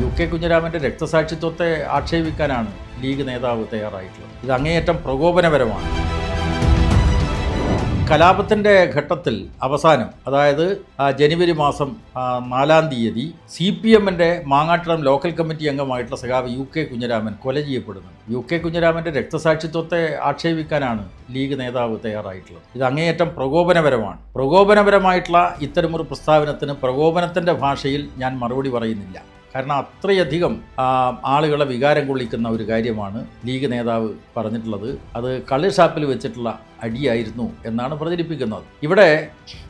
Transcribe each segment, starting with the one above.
U K കുഞ്ഞിരാമന്റെ രക്തസാക്ഷിത്വത്തെ ആക്ഷേപിക്കാനാണ് ലീഗ് നേതാവ് തയ്യാറായിട്ടുള്ളത്. ഇത് അങ്ങേയറ്റം പ്രകോപനപരമാണ്. കലാപത്തിന്റെ ഘട്ടത്തിൽ അവസാനം അതായത് ജനുവരി മാസം നാലാം തീയതി സി പി എമ്മിന്റെ മാങ്ങാട്ടിടം ലോക്കൽ കമ്മിറ്റി അംഗമായിട്ടുള്ള സഖാവ് യു കെ കുഞ്ഞിരാമൻ കൊല ചെയ്യപ്പെടുന്നു. യു കെ കുഞ്ഞിരാമന്റെ രക്തസാക്ഷിത്വത്തെ ആക്ഷേപിക്കാനാണ് ലീഗ് നേതാവ് തയ്യാറായിട്ടുള്ളത്. ഇത് അങ്ങേയറ്റം പ്രകോപനപരമാണ്. പ്രകോപനപരമായിട്ടുള്ള ഇത്തരമൊരു പ്രസ്താവനത്തിന് പ്രകോപനത്തിന്റെ ഭാഷയിൽ ഞാൻ മറുപടി പറയുന്നില്ല. കാരണം അത്രയധികം ആളുകളെ വികാരം കൊള്ളിക്കുന്ന ഒരു കാര്യമാണ് ലീഗ് നേതാവ് പറഞ്ഞിട്ടുള്ളത്. അത് കള്ളിഷാപ്പിൽ വെച്ചിട്ടുള്ള അടിയായിരുന്നു എന്നാണ് പ്രചരിപ്പിക്കുന്നത്. ഇവിടെ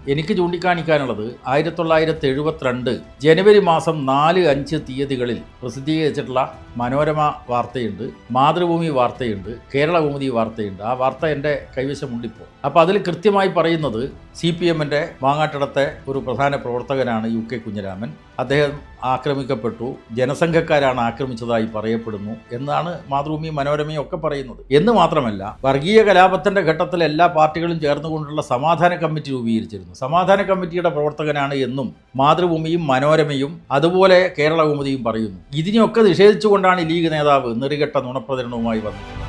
എനിക്ക് ചൂണ്ടിക്കാണിക്കാനുള്ളത് ആയിരത്തി തൊള്ളായിരത്തി എഴുപത്തിരണ്ട് ജനുവരി മാസം നാല് അഞ്ച് തീയതികളിൽ പ്രസിദ്ധീകരിച്ചിട്ടുള്ള മനോരമ വാർത്തയുണ്ട് മാതൃഭൂമി വാർത്തയുണ്ട് കേരളകൗമുദി വാർത്തയുണ്ട്. ആ വാർത്ത എന്റെ കൈവശമുണ്ടിപ്പോൾ അപ്പോൾ അതിൽ കൃത്യമായി പറയുന്നത് സി പി എമ്മിന്റെ ഒരു പ്രധാന പ്രവർത്തകനാണ് യു കെ കുഞ്ഞിരാമൻ. അദ്ദേഹം ആക്രമിക്കപ്പെട്ടു ജനസംഘക്കാരാണ് ആക്രമിച്ചതായി പറയപ്പെടുന്നു എന്നാണ് മാതൃഭൂമി മനോരമയും ഒക്കെ പറയുന്നത്. എന്ന് മാത്രമല്ല വർഗീയ കലാപത്തിന്റെ ഘട്ടത്തിൽ എല്ലാ പാർട്ടികളും ചേർന്നുകൊണ്ടുള്ള സമാധാന കമ്മിറ്റി രൂപീകരിച്ചിരുന്നു. സമാധാന കമ്മിറ്റിയുടെ പ്രവർത്തകനാണ് എന്നും മാതൃഭൂമിയും മനോരമയും അതുപോലെ കേരളകൗമുദിയും പറയുന്നു. ഇതിനെയൊക്കെ നിഷേധിച്ചുകൊണ്ടാണ് ലീഗ് നേതാവ് നെറികെട്ട നുണപ്രചരണവുമായി വന്നത്.